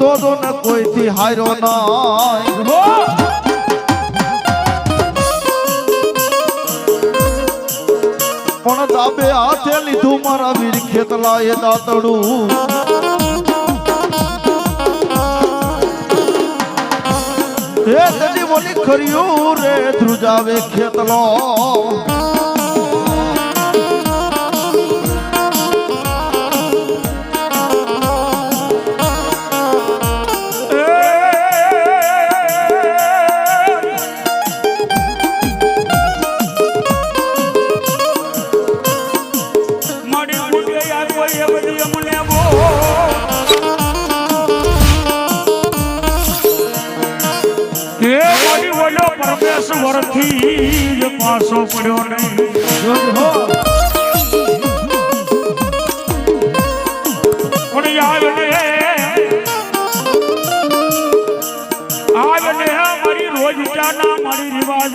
ધોરણ કોઈથી હારો નય પણ દાબે હાથે લીધું મારા વીર ખેતલા એ દાતડું. એ તની બોલી ખર્યું રે ધ્રુજાવે ખેતલો. દસ વર્ષથી જ પાછો પડ્યો નહીં. રોજ ચાના મારી રિવાજ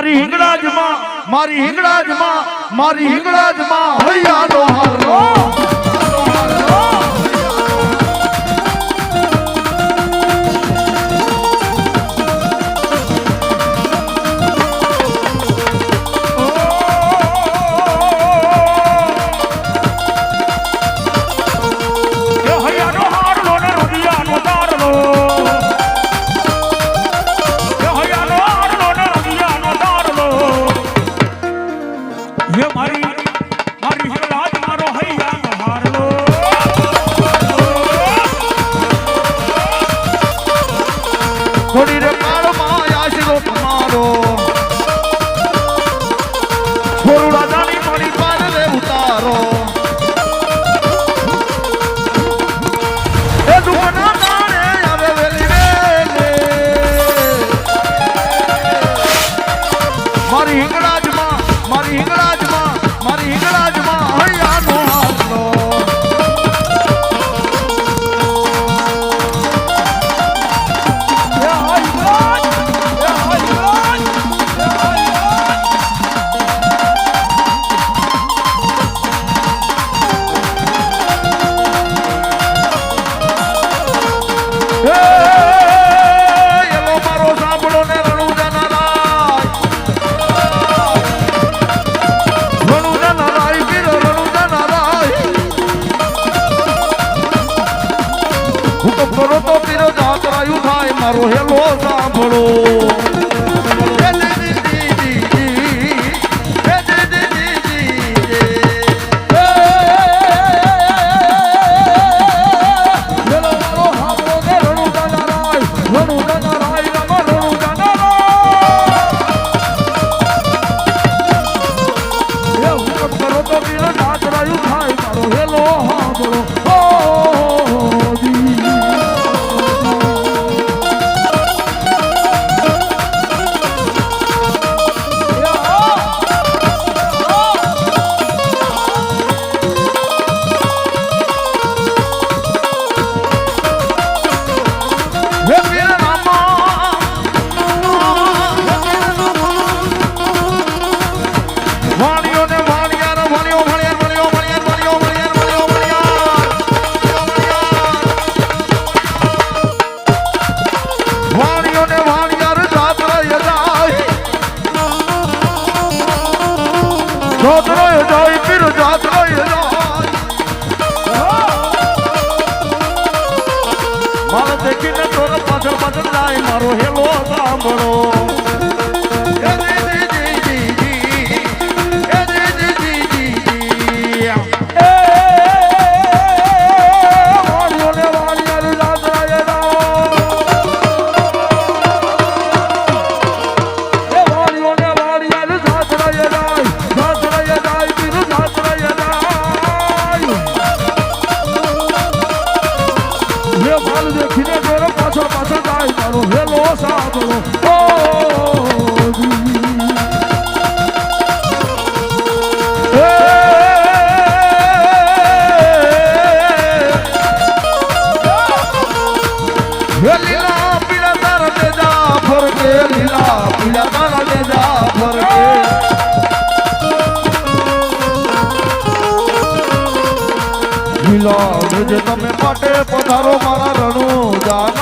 મારી હિંગડા જ માં મારી હિંગડા જ માં મારી હિંગડા જ માં હૈયા નો હાલો હું તો ફરો તો પીરો જાત રાયું થાય મારો હેલો સાંભળો. ભીલા ગુજ તમે માટે પધારો મારા રણુ જાન